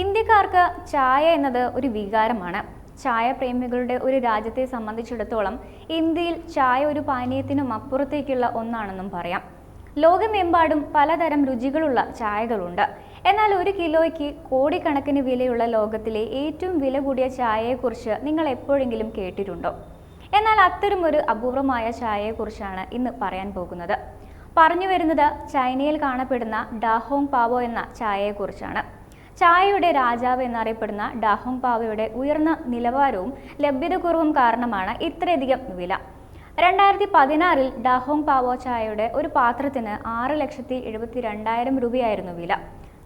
ഇന്ത്യക്കാർക്ക് ചായ എന്നത് ഒരു വികാരമാണ്. ചായ പ്രേമികളുടെ ഒരു രാജ്യത്തെ സംബന്ധിച്ചിടത്തോളം ഇന്ത്യയിൽ ചായ ഒരു പാനീയത്തിനും അപ്പുറത്തേക്കുള്ള ഒന്നാണെന്നും പറയാം. ലോകമെമ്പാടും പലതരം രുചികളുള്ള ചായകളുണ്ട്. എന്നാൽ ഒരു കിലോയ്ക്ക് കോടിക്കണക്കിന് വിലയുള്ള ലോകത്തിലെ ഏറ്റവും വില കൂടിയ ചായയെക്കുറിച്ച് നിങ്ങൾ എപ്പോഴെങ്കിലും കേട്ടിട്ടുണ്ടോ? എന്നാൽ അത്തരമൊരു അപൂർവമായ ചായയെക്കുറിച്ചാണ് ഇന്ന് പറയാൻ പോകുന്നത്. പറഞ്ഞു വരുന്നത് ചൈനയിൽ കാണപ്പെടുന്ന ഡാഹോങ് പാവോ എന്ന ചായയെക്കുറിച്ചാണ്. ചായയുടെ രാജാവ് എന്നറിയപ്പെടുന്ന ഡാഹോങ് പാവയുടെ ഉയർന്ന നിലവാരവും ലഭ്യതക്കുറവും കാരണമാണ് ഇത്രയധികം വില. രണ്ടായിരത്തി പതിനാറിൽ ഡാഹോങ് പാവോ ചായയുടെ ഒരു പാത്രത്തിന് ആറ് ലക്ഷത്തി എഴുപത്തി രണ്ടായിരം രൂപയായിരുന്നു വില.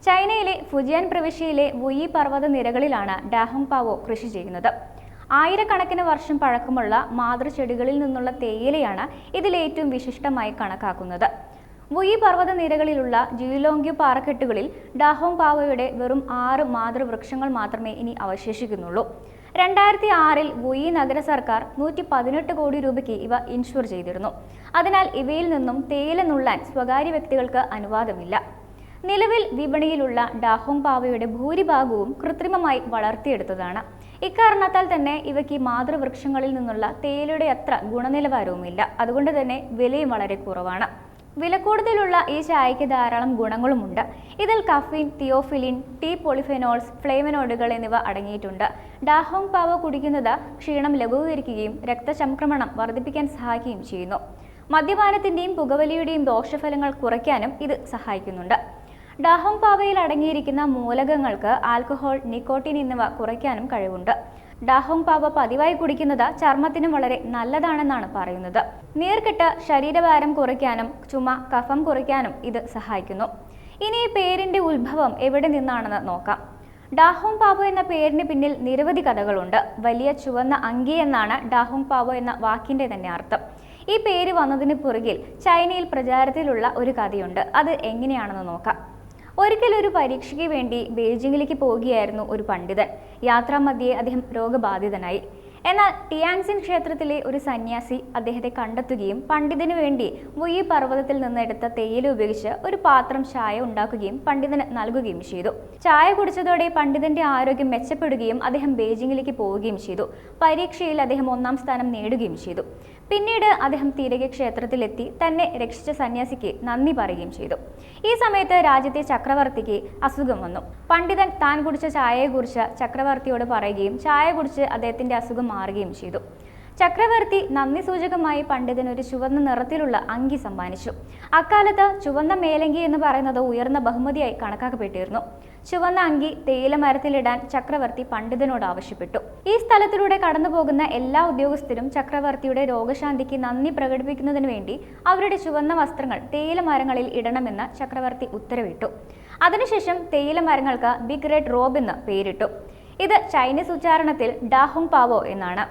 ചൈനയിലെ ഫുജിയാൻ പ്രവിശ്യയിലെ വുയി പർവത നിരകളിലാണ് ഡാഹോങ് പാവോ കൃഷി ചെയ്യുന്നത്. ആയിരക്കണക്കിന് വർഷം പഴക്കമുള്ള മാതൃചെടികളിൽ നിന്നുള്ള തേയിലയാണ് ഇതിലേറ്റവും വിശിഷ്ടമായി കണക്കാക്കുന്നത്. വുയി പർവത നിരകളിലുള്ള ജിലോങ്ക്യു പാറക്കെട്ടുകളിൽ ഡാഹോങ് പാവയുടെ വെറും ആറ് മാതൃവൃക്ഷങ്ങൾ മാത്രമേ ഇനി അവശേഷിക്കുന്നുള്ളൂ. രണ്ടായിരത്തി ആറിൽ വുയി നഗര സർക്കാർ നൂറ്റി പതിനെട്ട് കോടി രൂപയ്ക്ക് ഇവ ഇൻഷുർ ചെയ്തിരുന്നു. അതിനാൽ ഇവയിൽ നിന്നും തേയില നുള്ളാൻ സ്വകാര്യ വ്യക്തികൾക്ക് അനുവാദമില്ല. നിലവിൽ വിപണിയിലുള്ള ഡാഹോങ് പാവയുടെ ഭൂരിഭാഗവും കൃത്രിമമായി വളർത്തിയെടുത്തതാണ്. ഇക്കാരണത്താൽ തന്നെ ഇവയ്ക്ക് മാതൃവൃക്ഷങ്ങളിൽ നിന്നുള്ള തേയിലയുടെ അത്ര ഗുണനിലവാരവുമില്ല. അതുകൊണ്ട് തന്നെ വിലയും വളരെ കുറവാണ്. വില കൂടുതലുള്ള ഈ ചായയ്ക്ക് ധാരാളം ഗുണങ്ങളുമുണ്ട്. ഇതിൽ കഫീൻ തിയോഫിലിൻ ടീ പോളിഫെനോൾസ് ഫ്ലേവനോഡുകൾ എന്നിവ അടങ്ങിയിട്ടുണ്ട്. ഡാഹോങ് പാവ കുടിക്കുന്നത് ക്ഷീണം ലഘൂകരിക്കുകയും രക്തചംക്രമണം വർദ്ധിപ്പിക്കാൻ സഹായിക്കുകയും ചെയ്യുന്നു. മദ്യപാനത്തിന്റെയും പുകവലിയുടെയും ദോഷഫലങ്ങൾ കുറയ്ക്കാനും ഇത് സഹായിക്കുന്നുണ്ട്. ഡാഹോങ് പാവയിൽ അടങ്ങിയിരിക്കുന്ന മൂലകങ്ങൾക്ക് ആൽക്കഹോൾ നിക്കോട്ടിൻ എന്നിവ കുറയ്ക്കാനും കഴിവുണ്ട്. ഡാഹോങ് പാവ പതിവായി കുടിക്കുന്നത് ചർമ്മത്തിനും വളരെ നല്ലതാണെന്നാണ് പറയുന്നത്. നീർക്കെട്ട് ശരീരഭാരം കുറയ്ക്കാനും ചുമ കഫം കുറയ്ക്കാനും ഇത് സഹായിക്കുന്നു. ഇനി ഈ പേരിന്റെ ഉത്ഭവം എവിടെ നിന്നാണെന്ന് നോക്കാം. ഡാഹോങ് പാവോ എന്ന പേരിന് പിന്നിൽ നിരവധി കഥകളുണ്ട്. വലിയ ചുവന്ന അങ്കി എന്നാണ് ഡാഹോങ് പാവോ എന്ന വാക്കിന്റെ തന്നെ അർത്ഥം. ഈ പേര് വന്നതിന് പുറകിൽ ചൈനയിൽ പ്രചാരത്തിലുള്ള ഒരു കഥയുണ്ട്. അത് എങ്ങനെയാണെന്ന് നോക്കാം. ഒരിക്കൽ ഒരു പരീക്ഷയ്ക്ക് വേണ്ടി ബെയ്ജിങ്ങിലേക്ക് പോവുകയായിരുന്നു ഒരു പണ്ഡിതൻ. യാത്രാമധ്യേ അദ്ദേഹം രോഗബാധിതനായി. എന്നാൽ ടിയാൻസിൻ ക്ഷേത്രത്തിലെ ഒരു സന്യാസി അദ്ദേഹത്തെ കണ്ടെത്തുകയും പണ്ഡിതന് വേണ്ടി വുയി പർവതത്തിൽ നിന്ന് എടുത്ത തേയില ഉപയോഗിച്ച് ഒരു പാത്രം ചായ ഉണ്ടാക്കുകയും പണ്ഡിതന് നൽകുകയും ചെയ്തു. ചായ കുടിച്ചതോടെ പണ്ഡിതന്റെ ആരോഗ്യം മെച്ചപ്പെടുകയും അദ്ദേഹം ബെയ്ജിങ്ങിലേക്ക് പോവുകയും ചെയ്തു. പരീക്ഷയിൽ അദ്ദേഹം ഒന്നാം സ്ഥാനം നേടുകയും ചെയ്തു. പിന്നീട് അദ്ദേഹം തിരികെ ക്ഷേത്രത്തിലെത്തി തന്നെ രക്ഷിച്ച സന്യാസിക്ക് നന്ദി പറയുകയും ചെയ്തു. ഈ സമയത്ത് രാജ്യത്തെ ചക്രവർത്തിക്ക് അസുഖം വന്നു. പണ്ഡിതൻ താൻ കുടിച്ച ചായയെക്കുറിച്ച് ചക്രവർത്തിയോട് പറയുകയും ചായ കുടിച്ച് അദ്ദേഹത്തിന്റെ അസുഖം മാറുകയും ചെയ്തു. ചക്രവർത്തി നന്ദി സൂചകമായി പണ്ഡിതന് ഒരു ചുവന്ന നിറത്തിലുള്ള അങ്കി സമ്മാനിച്ചു. അക്കാലത്ത് ചുവന്ന മേലങ്കി എന്ന് പറയുന്നത് ഉയർന്ന ബഹുമതിയായി കണക്കാക്കപ്പെട്ടിരുന്നു. ചുവന്ന അങ്കി തേയില മരത്തിലിടാൻ ചക്രവർത്തി പണ്ഡിതനോട് ആവശ്യപ്പെട്ടു. ഈ സ്ഥലത്തിലൂടെ കടന്നുപോകുന്ന എല്ലാ ഉദ്യോഗസ്ഥരും ചക്രവർത്തിയുടെ രോഗശാന്തിക്ക് നന്ദി പ്രകടിപ്പിക്കുന്നതിന് വേണ്ടി അവരുടെ ചുവന്ന വസ്ത്രങ്ങൾ തേയില മരങ്ങളിൽ ഇടണമെന്ന് ചക്രവർത്തി ഉത്തരവിട്ടു. അതിനുശേഷം തേയില മരങ്ങൾക്ക് ബിഗ് റെഡ് റോബ് എന്ന് പേരിട്ടു. ഇത് ചൈനീസ് ഉച്ചാരണത്തിൽ ഡാഹുങ് പാവോ എന്നാണ്.